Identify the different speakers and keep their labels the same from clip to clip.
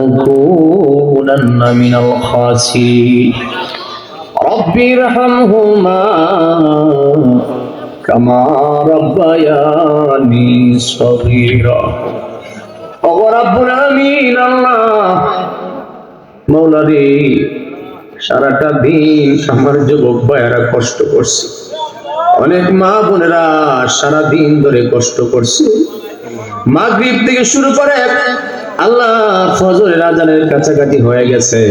Speaker 1: لنكونن من الخاسرين رب ارحمهما كما ربياني صغيرا رب العالمين الله মৌলা রে সারাটা দিন আমার যুবক ভাইয়েরা কষ্ট করছে অনেক মা বোনেরা সারা দিন ধরে কষ্ট করছে মাগরিব থেকে শুরু করে আল্লাহ ফজরের আজানের কাছাকাছি হয়ে গেছে।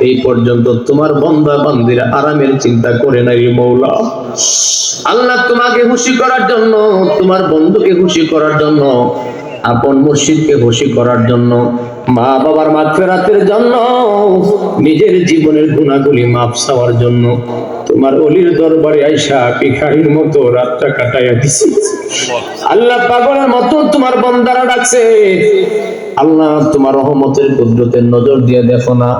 Speaker 1: এই পর্যন্ত তোমার বন্দা বান্দিরা আরামের চিন্তা করে নাই মৌলা। আল্লাহ তোমাকে খুশি করার জন্য, তোমার বন্ধুকে খুশি করার জন্য আপন মুর্শিদকে খুশি করার জন্য মা বাবার মাগফিরাতের জন্য, নিজের জীবনের গুণাগুলি মাপ চাওয়ার জন্য তোমার অলির দরবারে আইসা পিখারির মতো রাতটা কাটাইয়া দিছি। আল্লাহ পাগলের মতো তোমার বন্দারা ডাকছে। আল্লাহ তোমার রহমতের কুদরতের নজর দিয়ে দেখো না।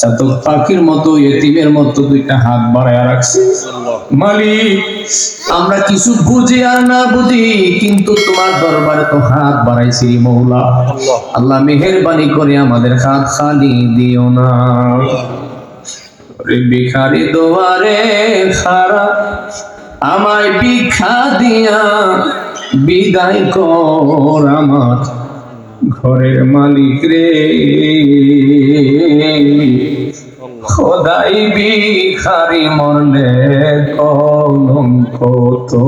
Speaker 1: চাতক পাখির মতো এতিমের মতো দুইটা হাত বাড়ায় রাখছে। মালিক আমরা কিছু বুঝি আর না বুঝি কিন্তু তোমার দরবারে তো হাত বাড়াইছি মৌলা। আল্লাহ। মেহেরবানি করে আমাদের হাত খালি দিও না। রে ভিখারি দোয়ারে খারা আমায় ভিক্ষা দিয়া বিদায় কর আমার ঘরের মালিক রে। খোদাই ভিখারি মরলে কলঙ্ক তো।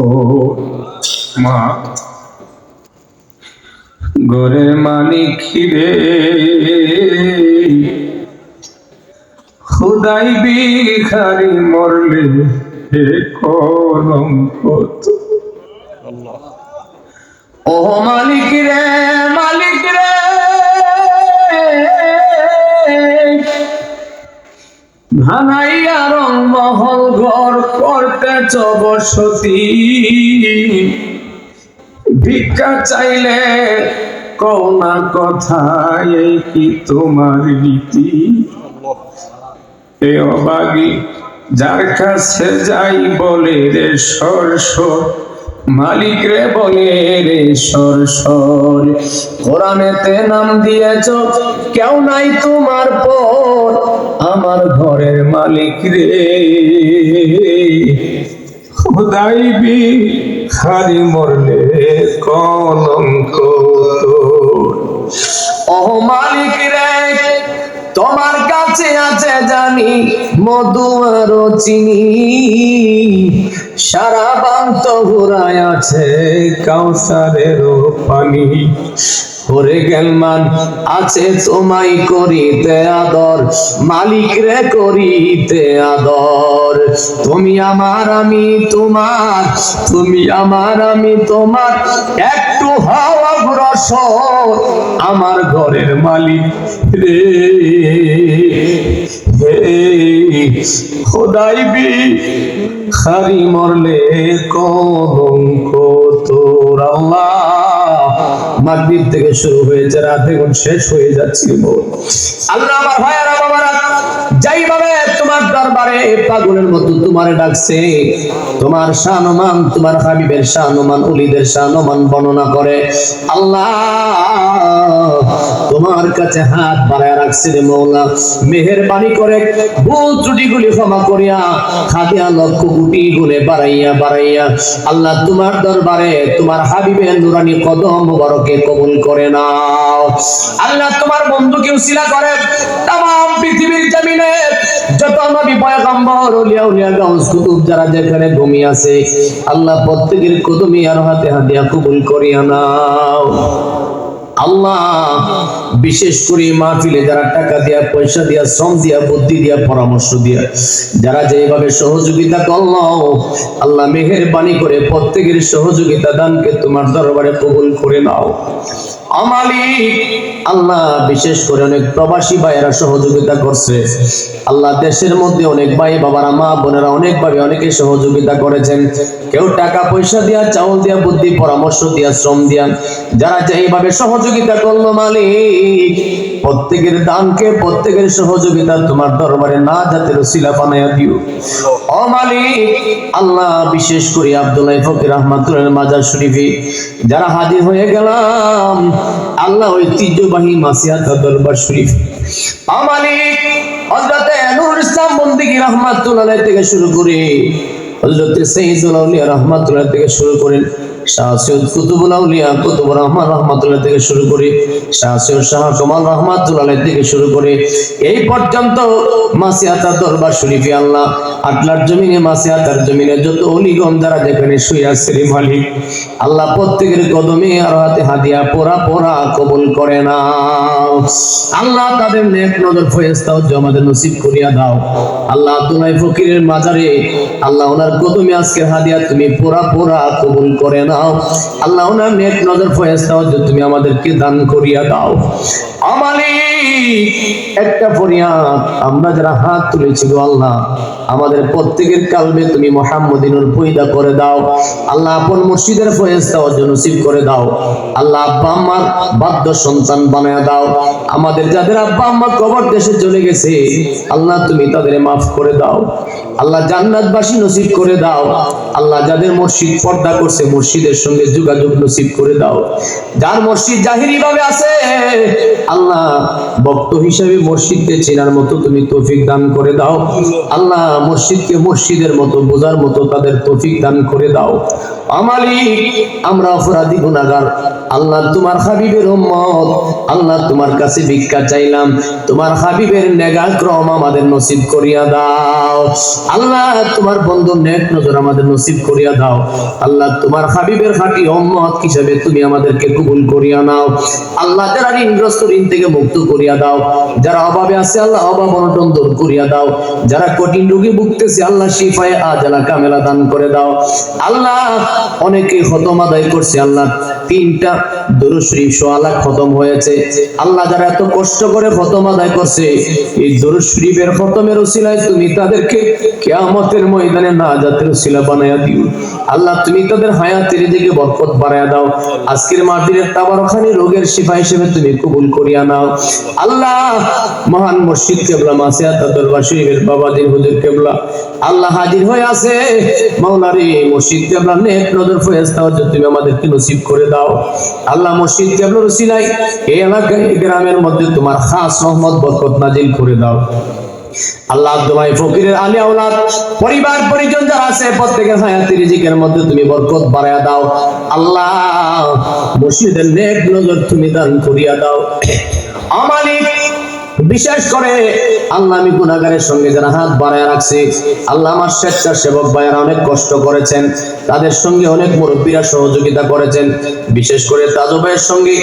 Speaker 1: মা ঘরের মালিক রে খুদাই ভিখারি মরলে হে কলঙ্ক তো। ও মালিক রে ভানাইয়া রংমহল ঘর করতেছ বসতি ভিক্ষা চাইলে কৌনা কথা এই কি তোমার রীতি এ অবাগি, যার কাছে যাই বলে রে সর সর মালিক রে বলে রে সর সর কোরআনেতে নাম দিয়েছ, কেউ নাই তোমার পর আমার ঘরের মালিক রে। খুদাই বি খালি মরলে কলঙ্ক তোর। ও মালিক রে, তোমার কাছে আছে জানি, মধু আর চিনি। সারা বান্ত ঘুরায় আছে কাউসারের পানি। ওরে গেলমান আছে তোমায় করিতে আদর, মালিক রে করিতে আদর। তুমি আমার, আমি তোমার, তুমি আমার, আমি তোমার, একটু হাওয়া গ্রসর আমার ঘরের মালিক রে। খোদাই বি খারি মরলে কলঙ্ক তোর আল্লাহ। মাগরিব থেকে শুরু হয়েছে, রাত এখন শেষ হয়ে যাচ্ছিল আল্লাহ আমার ভাইয়ারা, বাবারা যাই দরবারে পাগলের মতো তোমারে ডাকছে। তোমার শানমান তোমার হাবিবের শানমান উলিদের শানমান বর্ণনা করে। আল্লাহ, তোমার কাছে হাত বাড়ায় রাখছে রে মৌলা। মেহেরবানি করে ভুল ত্রুটিগুলি ক্ষমা করিয়া খাদিয়া লক্ষ কোটি গুণে বাড়াইয়া বাড়াইয়া আল্লাহ তোমার দরবারে তোমার হাবিবের নুরানি কদম মুবারকে কবুল করে নাও। আল্লাহ তোমার বন্ধুকে উসিলা করে তাম, পৃথিবীর জমিনে যত নবী পয়গম্বর ওলিয়া উলিয়া গাউস কুতুব যারা যেখানে ঘুমিয়ে আছে, আল্লাহ প্রত্যেকের কুতুমিয়ার হাতে হাতিয়া কবুল করিয়া নাও। আল্লাহ বিশেষ করে মাহফিলে যারা টাকা দিয়া, পয়সা দিয়া, শ্রম দিয়া, বুদ্ধি দিয়া পরামর্শ দিয়া, যারা যেভাবে সহযোগিতা করল, আল্লাহ মেহেরবানি করে প্রত্যেকের সহযোগিতা দানকে তোমার দরবারে কবুল করে নাও। আমালিক আল্লাহ বিশেষ করে অনেক প্রবাসী ভাইয়েরা সহযোগিতা করছে। আল্লাহ দেশের মধ্যে অনেক ভাই বাবারা, মা বোনেরা অনেকভাবে অনেকে সহযোগিতা করেছেন। কেউ টাকা, পয়সা দিয়া, চাউল দিয়া, বুদ্ধি, পরামর্শ দিয়া, শ্রম দিয়া, যারা যে এইভাবে সহযোগিতা করল মালিক প্রত্যেকের দানকে, প্রত্যেকের সহযোগিতা তোমার দরবারে না যাতে রসিলা বানাইয়া দিও। ও মালিক, আল্লাহ বিশেষ করে আব্দুল্লাহ ফকির রহমাতুল্লাহ মাজার শরীফে যারা হাজির হয়ে গেলাম, আল্লাহ ঐতিহ্যবাহী মাসিয়াত দরবার শরীফ। ও মালিক, হযরতে নূর ইসলাম বন্দিগি রহমাতুল্লাহ থেকে শুরু করে হযরতে সাইয়্যিদুল আউলিয়া রহমাতুল্লাহ থেকে শুরু করেন শাহ আল্লাহ প্রত্যেকের কদমে আর হাতে হাদিয়া পোড়া পোড়া করে না। আল্লাহ তাদের নেক নজর নসিব করিয়া দাও। আল্লাহ আব্দুল্লাহ ফকিরের মাজারে, আল্লাহ ওনার কদমে আজকের হাদিয়া তুমি পোড়া পোড়া কবুল করে নাও আল্লাহ ওনার নেক নজর ফয়েস্তাও তুমি আমাদেরকে দান করিয়া দাও। আমালি একটা ফরিয়াদ, আমরা যারা হাত তুলেছি গো আল্লাহ, আমাদের প্রত্যেকের কালবে তুমি মোহাম্মদিনুর পয়দা করে দাও। আল্লাহ আপন মসজিদের ফয়েস্তা অর্জন নসিব করে দাও। আল্লাহ আব্বা আম্মার বাধ্য সন্তান বানায় দাও। আমাদের যাদের আব্বা আম্মা কবর দেশে চলে গেছে, আল্লাহ তুমি তাদের মাফ করে দাও। আল্লাহ জান্নাতবাসী নসিব করে দাও। আল্লাহ যাদের মসজিদ পর্দা করছে, মসজিদের সঙ্গে যোগাযোগ নসিব করে দাও। যার মসজিদ জাহিরি ভাবে আছে, আল্লাহ ভক্ত হিসাবে মসজিদকে চেনার মতো তুমি তৌফিক দান করে দাও। আল্লাহ মসজিদকে মসজিদের মতো বোঝার মতো তাদের তৌফিক দান করে দাও। আমালি, আমরা অপরাধী গুনাহগার। আল্লাহ তোমার হাবিবের উম্মত। আল্লাহ তোমার কাছে ভিক্ষা চাইলাম। তোমার হাবিবের নেগা ক্রম আমাদের নসিব করিয়া দাও। আল্লাহ তোমার বন্ধু নেক নজর আমাদের নসিব করিয়া দাও। আল্লাহ তোমার হাবিবের খাঁটি উম্মত হিসাবে তুমি আমাদেরকে কবুল করিয়া নাও। আল্লাহ যারা ঋণগ্রস্ত ঋণ থেকে মুক্ত করিয়া দাও। যারা অভাবে আছে, আল্লাহ অভাব অনটন দূর করিয়া দাও। যারা কঠিন রোগী ভুগতেছে, আল্লাহ শিফায় আজালা কামেলা দান করে দাও। আল্লাহ অনেকে হতম আদায় করছে, আল্লাহ। তিনটা দরুদ শরীফ সোয়ালা খতম হয়েছে। আল্লাহ যারা এত কষ্ট করে খতম আদায় করছে, এই দরুদ শরীফের খতমের উসিলায় তুমি তাদেরকে কিয়ামতের ময়দানে না জাতের উসিলা বানায়া দিও। আল্লাহ, তুমি তাদের হায়াতের দিকে বরকত বাড়ায়া দাও। আজকের মাহফিলের তাবারখানি রোগের শিফা হিসেবে তুমি কবুল করিয়া নাও। আল্লাহ, মহান মসজিদ কেবলা, মাসিয়া দরবার, শরীফের বাবাজির হুজুর কেবলা। আল্লাহ হাজির হয়ে আছে। মাওলারে মসজিদ কেবলা, নেক নজর ফয়েজ ফয়েস্তা তুমি আমাদেরকে নসিব করে দাও। আল্লাহ মসজিদ কেবলা রসিলাই এই এলাকায় গ্রামের মধ্যে তোমার খাস রহমত, বরকত নাজিল করে দাও। আল্লাহ তোমায় ফকিরের আলী আওলাদ, পরিবার, পরিজন যারা আছে প্রত্যেকের হায়াতি রিজিকের মধ্যে তুমি বরকত বাড়ায়া দাও। আল্লাহ মসজিদের নেক নজর তুমি দান করিয়া দাও। আমালিক বিশেষ করে আল্লাহ আমি গুনাগারের সঙ্গে যারা হাত বাড়ায় রাখছি, আল্লাহ আমার স্বেচ্ছাসেবক ভাইয়েরা অনেক কষ্ট করেছেন, তাদের সঙ্গে অনেক মুরব্বীরা সহযোগিতা করেছেন, বিশেষ করে তাজু ভাইয়ের সঙ্গে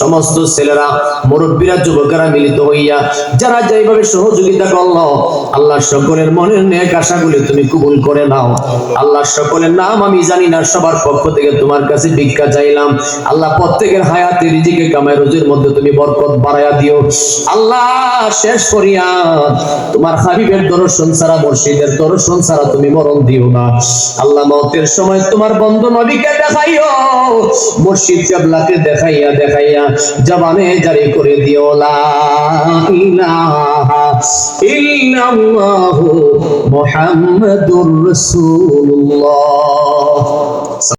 Speaker 1: সমস্ত ছেলেরা, মুরব্বীরা, যুবকেরা মিলিত হইয়া যারা যেভাবে সহযোগিতা করল আল্লাহ সকলের মনের নেক আশাগুলি তুমি কবুল করে নাও। আল্লাহ সকলের নাম আমি জানি না, সবার পক্ষ থেকে তোমার কাছে ভিক্ষা চাইলাম। আল্লাহ প্রত্যেকের হায়াতে রিজিকে কামায় রোজের মধ্যে তুমি বরকত বাড়াইয়া দিও। আল্লাহ শেষ করিয়া তোমার হাবিবের দর্শন ছাড়া মসজিদের দর্শন ছাড়া তুমি মরণ দিও না। আল্লাহ মতের সময় তোমার বন্ধু নবীকে দেখাইও মসজিদ কেবলাকে দেখাইয়া দেখাইয়া জবানে জারি করে দিও মুহাম্মাদুর রাসূলুল্লাহ।